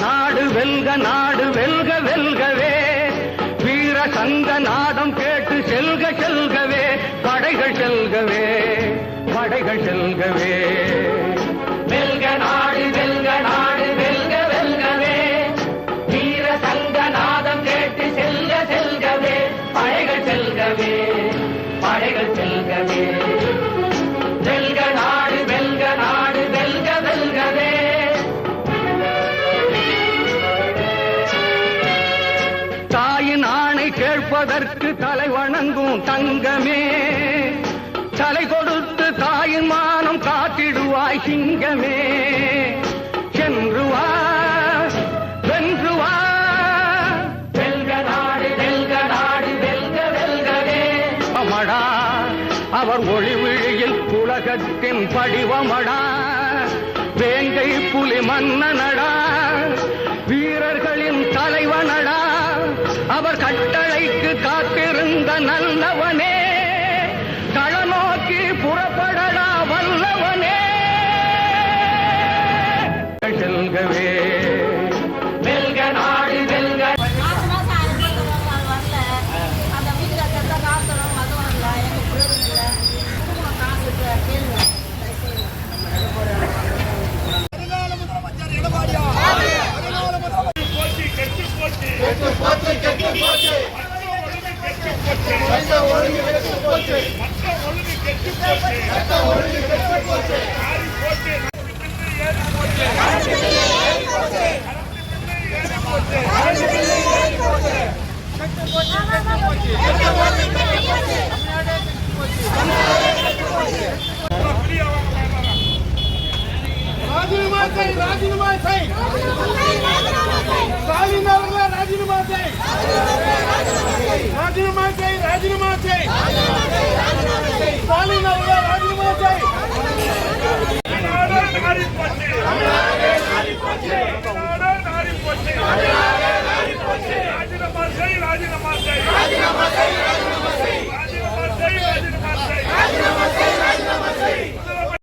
நாடு வெல்க நாடு வெல்க வெல்கவே. வீர சங்க நாடம் கேட்டு செல்க செல்கவே. படைகள் செல்கவே படைகள் செல்கவே. வெல்க நாடு வெல்க நாடு வெல்க வெல்கவே. வீர சங்க நாதம் கேட்டு செல்க செல்கவே. படைகள் செல்கவே படைகள் செல்கவே. கேட்பதற்கு தலை வணங்கும் தங்கமே. தலை கொடுத்து தாயின் மானம் காத்திடுவாய் சிங்கமே. சென்று வா வென்று வா. அவர் ஒளிவிழியில் உலகத்தின் படிவமடா. வேங்கை புலி மன்னனடா. அவர் கட்டளைக்கு காத்திருந்த நல்லவனே. களநோக்கி புறப்பட ராஜினாமா செய் ராஜினாமா செய் ஸ்டாலின் அவர்களே ராஜினாமா செய் ராஜினாமா செய் ராஜினாமா செய்